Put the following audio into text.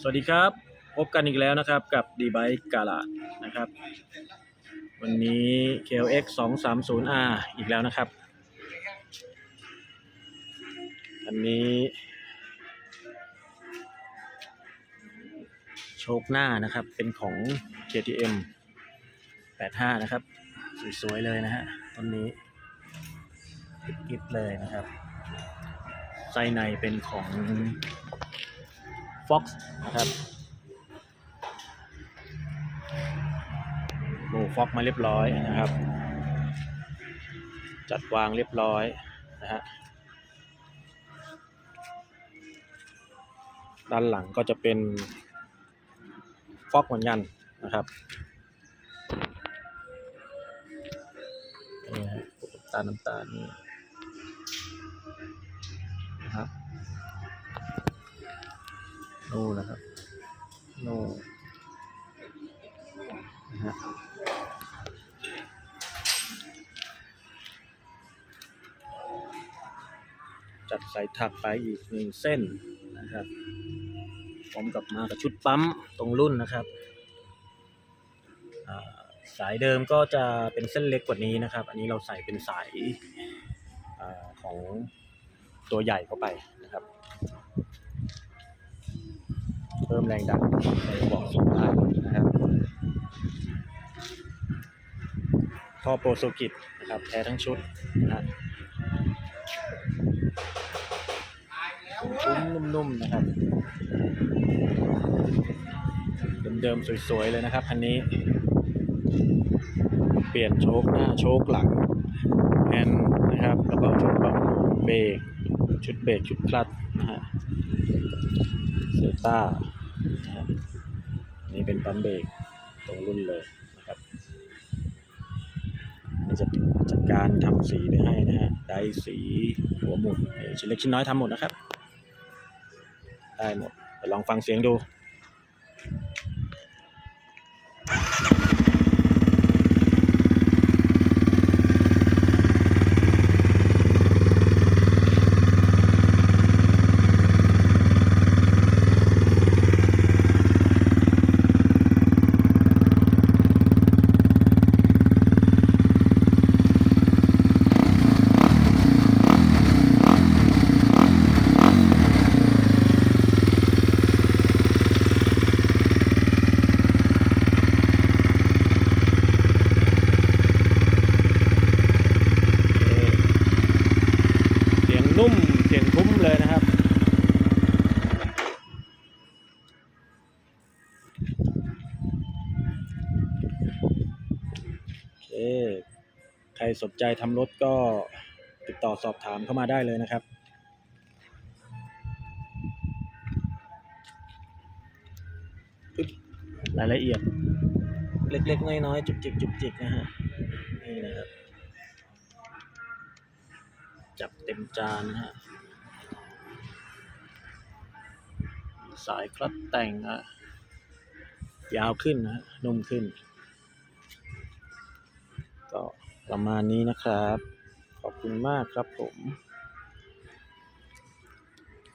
สวัสดีครับ พบกันอีกแล้วนะครับกับ d b i k e กาลาดนะครับ วันนี้ KLX 230R อีกแล้วนะครับ อันนี้ โชคหน้านะครับเป็นของ KTM 85 นะครับ สวย ๆ เลยนะฮะต้นนี้กิบเลยนะครับไส้ในเป็นของ Fox นะครับโลฟ็อกมาเรียบร้อยนะครับ จัดวางเรียบร้อยนะฮะด้านหลังก็จะเป็นฟ็อกเหมือนกันนะครับนี่ฮะตาน้ำตาลนี่ นู่นนะครับนู่นนะฮะจัดสายถักไปอีกหนึ่งเส้นนะครับพร้อมกับมากับชุดปั๊มตรงรุ่นนะครับสายเดิมก็จะเป็นเส้นเล็กกว่านี้นะครับ อันนี้เราใส่เป็นสายอของตัวใหญ่เข้าไปนะครับ เพิ่มแรงดันในบอกสูงได้นะครับท่อโปรโซกิตนะครับแท้ทั้งชุดนะฮะคุ้มนุ่มๆนะครับ เดิมๆสวยๆเลยนะครับคันนี้ เปลี่ยนโชคหน้าโชคหลังแอนนะครับแล้วก็ชุดปั๊มเบรกชุดเบรกชุดคลัตช์นะฮะเซต้า นะครับนี่เป็นปั๊มเบรกตรงรุ่นเลยนะครับนี่จะจัดการทำสีไปให้นะฮะได้สีหัวหมุนชิ้นเล็กชิ้นน้อยทำหมดนะครับ ได้หมดลองฟังเสียงดู เสียง นุ่มเสียงทุ้มเลยนะครับโอใครสนใจทำรถก็ติดต่อสอบถามเข้ามาได้เลยนะครับปึ๊บรายละเอียด เล็กๆ น้อยๆ จุกจิกจุกจิกนะฮะ นี่นะครับ จับเต็มจานนะฮะ สายคลัตแต่งอะยาวขึ้นนะ นุ่มขึ้น ก็ประมาณนี้นะครับ ขอบคุณมากครับผม